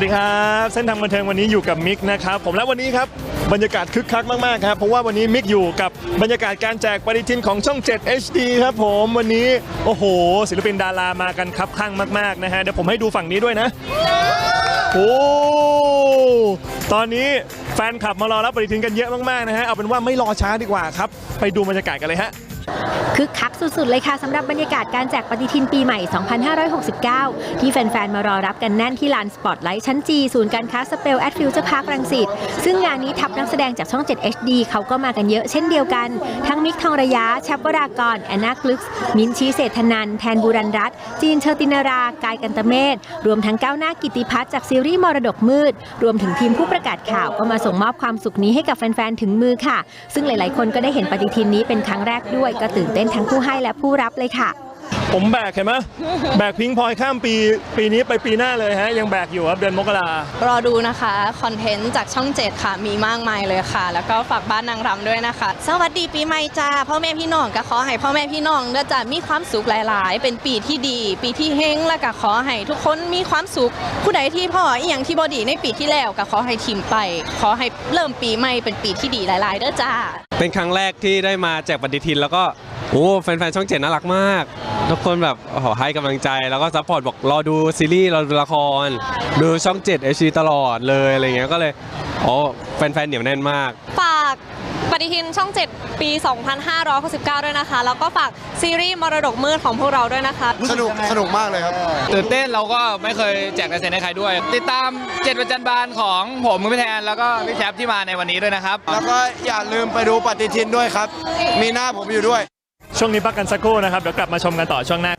วัสดีครับ เส้นทางบันเทิงวันนี้อยู่กับมิกนะครับผมและวันนี้ครับบรรยากาศคึกคักมากๆครับเพราะว่าวันนี้มิกอยู่กับบรรยากาศการแจกปฏิทินของช่อง 7 HD ครับผมวันนี้โอ้โห ศิลปินดารามากันครับข้างมากๆนะฮะเดี๋ยวผมให้ดูฝั่งนี้ด้วยนะโอ้ตอนนี้แฟนคลับมารอรับปฏิทินกันเยอะมากๆนะฮะเอาเป็นว่าไม่รอช้าดีกว่าครับ ไปดูบรรยากาศกันเลยฮะ คึกคักสุด ๆ เลยค่ะสำหรับบรรยากาศการแจกปฏิทินปีใหม่ 2569 ที่แฟน ๆ มารอรับกันแน่นที่ลานสปอตไลท์ชั้นจีศูนย์การค้าสเปลแอดฟิวเจอร์พาร์ครังสิตซึ่งงานนี้ทัพนักแสดงจากช่อง 7 HD เขาก็มากันเยอะเช่นเดียวกัน ทั้งมิกทองระยะแชปวรากร แอนนากลึกซ์มินชีเศรษฐนันท์แทนบุรันรัตน์จีนเชอตินารากายกันตเมศรวมทั้งก้าวหน้ากิติพัฒน์จากซีรีส์มรดกมืด รวมถึงทีมผู้ประกาศข่าวก็มาส่งมอบความสุขนี้ให้กับแฟน ๆ ถึงมือค่ะ ซึ่งหลาย ๆ คนก็ได้เห็นปฏิทินนี้เป็นครั้งแรกด้วยก็ตื่นเต้นทั้งผู้ให้และผู้รับเลยค่ะ ผมแบกเห็นไหมแบกพิงพลอยข้ามปีปีนี้ไปปีหน้าเลยฮะ ยังแบกอยู่ครับเดือนมกรารอดูนะคะ คอนเทนต์จากช่อง 7 ค่ะ มีมากมายเลยค่ะ แล้วก็ฝากบ้านนางรำด้วยนะคะ สวัสดีปีใหม่จ้าพ่อแม่พี่น้องก็ขอให้พ่อแม่พี่น้องเด้อจ้ามีความสุขหลาย ๆ เป็นปีที่ดี ปีที่เฮงแล้วก็ขอให้ทุกคนมีความสุขผู้ใดที่พ่ออีหยังที่บอดีในปีที่แล้วก็ขอให้ทิมไป ขอให้เริ่มปีใหม่เป็นปีที่ดีหลาย ๆ เด้อจ้าเป็นครั้งแรกที่ได้มาแจกปฏิทินแล้วก็ โอ้แฟนๆช่องเจ็ดน่ารักมาก ทุกคนแบบโอ้โหให้กำลังใจแล้วก็ซัพพอร์ตบอกรอดูซีรีส์รอดูละคร ดูช่อง7 HD ตลอดเลยอะไรเงี้ยก็เลยโอ้แฟนๆเหนียวแน่นมาก ฝากปฏิทินช่อง 7 ปี 2569 ด้วยนะคะ แล้วก็ฝากซีรีส์มรดกมืดของพวกเราด้วยนะคะ สนุกสนุกมากเลยครับ ตื่นเต้นเราก็ไม่เคยแจกลายเซ็นให้ใครด้วย ติดตามเจ็ดประจันบานของผมคุณพี่แทน แล้วก็พี่แชปที่มาในวันนี้ด้วยนะครับ แล้วก็อย่าลืมไปดูปฏิทินด้วยครับ มีหน้าผมอยู่ด้วย ช่วงนี้พักกันสักครู่นะครับเดี๋ยวกลับมาชมกันต่อช่วงหน้า